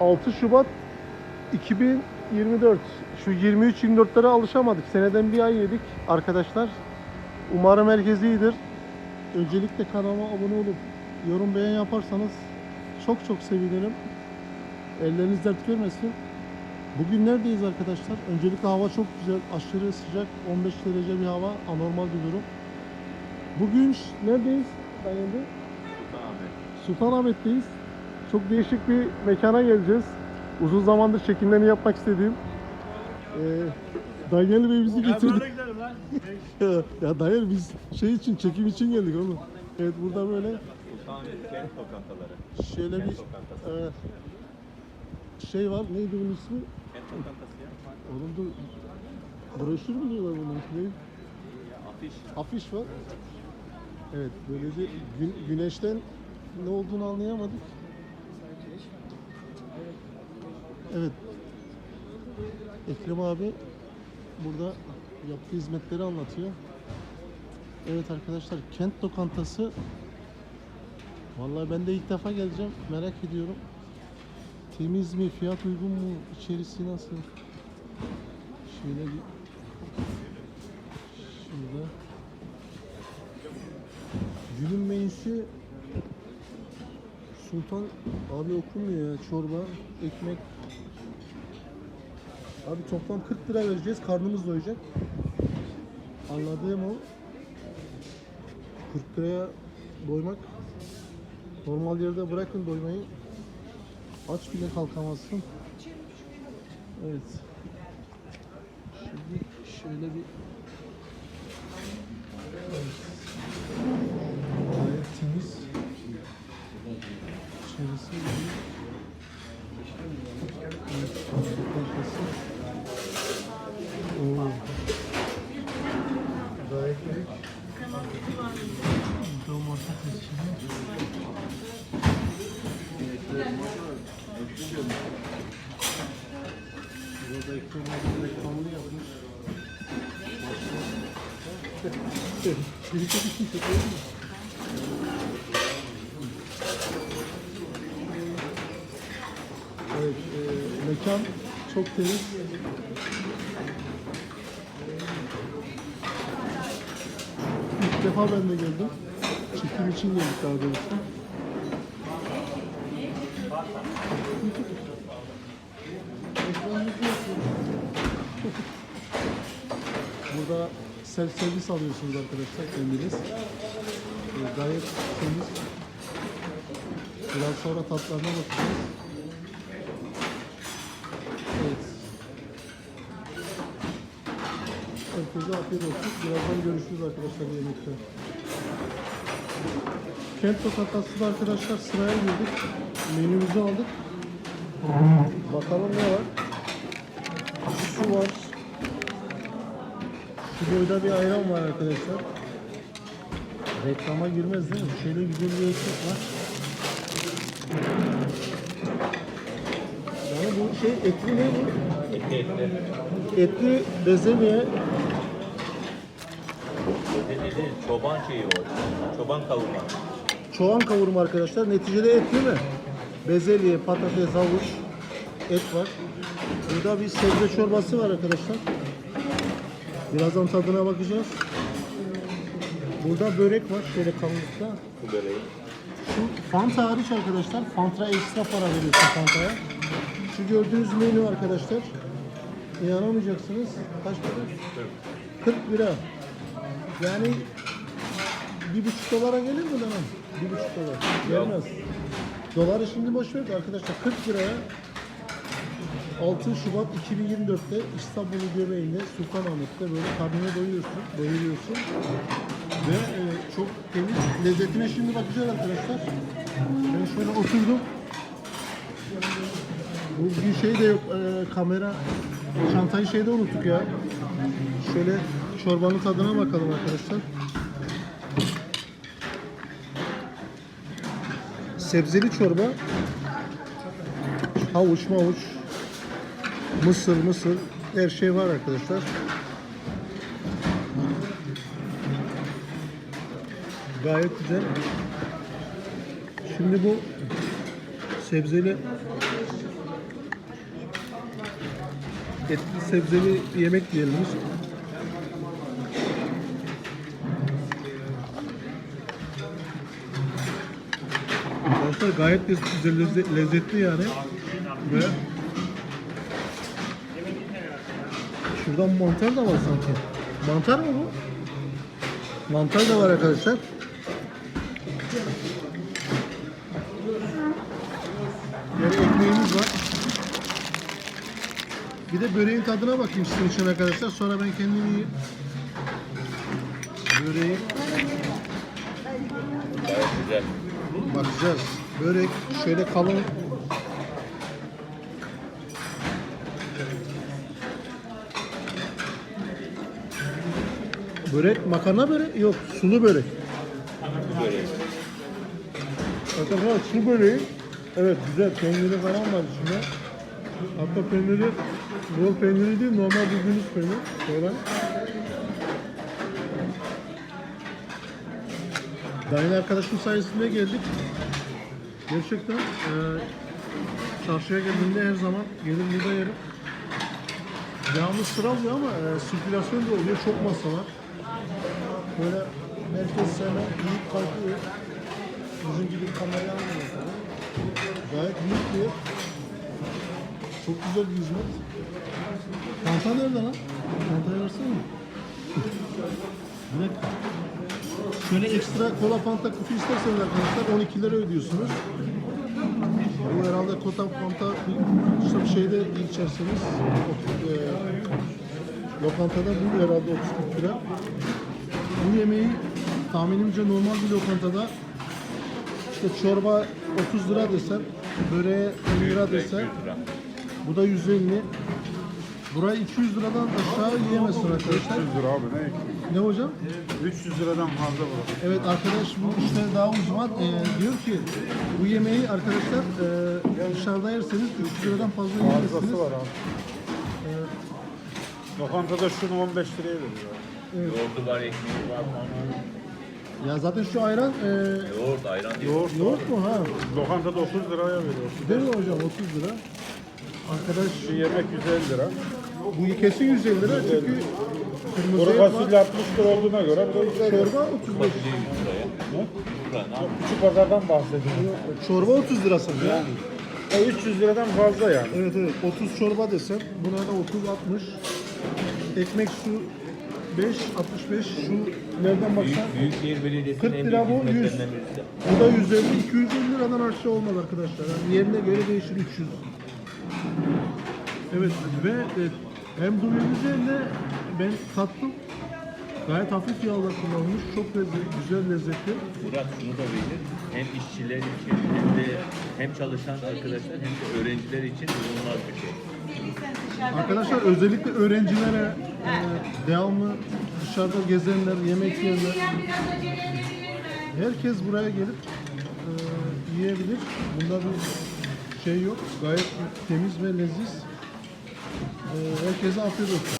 6 Şubat 2024. Şu 23-24'lere alışamadık. Seneden bir ay yedik arkadaşlar. Umarım herkes iyidir. Öncelikle kanalıma abone olup yorum beğen yaparsanız çok çok sevinirim. Elleriniz dert görmesin. Bugün neredeyiz arkadaşlar? Öncelikle hava çok güzel, aşırı sıcak, 15 derece bir hava, anormal bir durum. Bugün neredeyiz? Dayandı. Sultanahmet'teyiz. Çok değişik bir mekana geleceğiz. Uzun zamandır çekimlerini yapmak istediğim. Ee, Daniel Bey bizi getirdi. ya Daniel biz şey için, çekim için geldik oğlum. Evet burada böyle Sultanahmet Kent Lokantaları. şöyle bir e, şey var. Neydi bunun ismi? Kent Lokantası ya. Oğlum da broşür mü diyorlar bunun ismi? Afiş. Afiş var. Evet böyle bir gün, güneşten ne olduğunu anlayamadık. Evet. Ekrem abi burada yaptığı hizmetleri anlatıyor. Evet arkadaşlar kent lokantası Vallahi ben de ilk defa geleceğim. Merak ediyorum. Temiz mi? Fiyat uygun mu? İçerisi nasıl? Şöyle bir Şurada. Günün menüsü Sultan abi okunmuyor ya. Çorba, ekmek. Abi toplam 40 lira vereceğiz. Karnımız doyacak. Anladığım o. 40 liraya doymak. Normal yerde bırakın doymayı. Aç bile kalkamazsın. Evet. Şimdi şöyle bir Evet, e, mekan çok temiz. İlk defa ben de geldim. Çekim için geldik daha doğrusu. Burada self servis alıyorsunuz arkadaşlar kendiniz. E, gayet temiz. Biraz sonra tatlarına bakacağız. Evet. Herkese afiyet olsun. Birazdan görüşürüz arkadaşlar yemekte. Kent lokantasında arkadaşlar sıraya girdik. Menümüzü aldık. Bakalım ne var. Su var. Şu boyda bir ayran var arkadaşlar. Reklama girmez değil mi? Şöyle güzel bir ekmek var. Yani bu şey etli ne bu? Etli etli. Etli bezelye. Etli değil, çoban şeyi o. Çoban kavurma. Çoğan kavurma arkadaşlar. Neticede et değil mi? Bezelye, patates, havuç, et var. Burada bir sebze çorbası var arkadaşlar. Birazdan tadına bakacağız. Burada börek var şöyle kalınlıkta. Bu böreği. Şu Fanta hariç arkadaşlar. Fanta ekstra para veriyorsun Fanta'ya. Şu gördüğünüz menü arkadaşlar. İnanamayacaksınız. Kaç para? 40 lira. Yani bir buçuk dolara gelir mi lan? Bir buçuk dolar. Gelmez. Doları şimdi boş ver arkadaşlar 40 liraya 6 Şubat 2024'te İstanbul'un göbeğinde Sultanahmet'te böyle karnına doyuyorsun, doyuruyorsun. Ve e, çok temiz. Lezzetine şimdi bakacağız arkadaşlar. Ben şöyle oturdum. Bugün şey de yok, e, kamera, çantayı şeyde unuttuk ya. Şöyle çorbanın tadına bakalım arkadaşlar. Sebzeli çorba. Havuç mavuç. Mısır mısır. Her şey var arkadaşlar. Gayet güzel. Şimdi bu sebzeli etli sebzeli yemek yiyelim. Arkadaşlar gayet de güzel, lezze- lezzetli yani. Ve şuradan mantar da var sanki. Mantar mı bu? Mantar da var arkadaşlar. Yani ekmeğimiz var. Bir de böreğin tadına bakayım sizin için arkadaşlar. Sonra ben kendim yiyeyim. Böreği Gayet güzel. bakacağız. Börek şöyle kalın. Börek makarna börek yok sulu börek. Böyle. Arkadaşlar su böreği evet güzel peyniri falan var içinde. Hatta peyniri bol peyniri değil normal bildiğiniz peynir. Şöyle. Dayın arkadaşım sayesinde geldik. Gerçekten e, çarşıya geldiğimde her zaman gelir burada yerim. Devamlı sıra oluyor ama e, sirkülasyon da oluyor. Çok masa var. Böyle merkez hemen büyük kalkıyor. Bizim gibi kamerayı almıyor tabii. Gayet büyük bir. Çok güzel bir hizmet. Fanta nerede lan? Fanta'yı versene. Dakika. Şöyle ekstra kola fanta kutu isterseniz arkadaşlar 12 lira ödüyorsunuz. Bu herhalde kola fanta bir şeyde içerseniz e, lokantada bu herhalde 30 lira. Bu yemeği tahminimce normal bir lokantada işte çorba 30 lira desen, böreğe 50 lira lira. bu da 150. Burayı 200 liradan aşağı yiyemezsin arkadaşlar. 300 lira abi ne? Ne hocam? 300 liradan fazla bu. Evet arkadaş bu işte daha uzman Ee, diyor ki bu yemeği arkadaşlar e, dışarıda yerseniz 300 liradan fazla yiyemezsiniz. Fazlası var abi. Lokantada şunu 15 liraya veriyor. Yoğurdu var, ekmeği var falan. Ya zaten şu ayran e, Yoğurt, ayran değil. Yoğurt, yoğurt mu ha? lokantada 30 liraya veriyor. Değil mi hocam 30 lira? Arkadaş Bir yemek 150 lira. bu kesin 150 lira çünkü kırmızı Kuru fasulye 60 lira olduğuna göre bu da 150 lira. Çorba 35 Fasulye 100 liraya. Ne? Lira, ne yapayım? Küçük pazardan bahsediyorum. Çorba 30 lira sanırım. Yani. O 300 liradan fazla yani. Evet evet 30 çorba desem buna da 30 60 ekmek su 5 65 şu nereden baksan Büyük, Büyükşehir Belediyesi'nin 40 en lira büyük bu, 100. hizmetlerinden birisi. bu da 150 250 liradan aşağı olmaz arkadaşlar. Yani yerine göre değişir 300. Evet ve e, hem duyduğunuz yerine ben tattım. Gayet hafif yağlar kullanılmış. Çok lezzetli, güzel lezzetli. Murat şunu da bilir. Hem işçiler için hem de hem çalışan arkadaşlar hem de öğrenciler için bulunmaz bir şey. Arkadaşlar özellikle öğrencilere e, devamlı dışarıda gezenler, yemek yiyenler herkes buraya gelip e, yiyebilir. Bunda bir şey yok. Gayet temiz ve leziz. E, herkese afiyet olsun.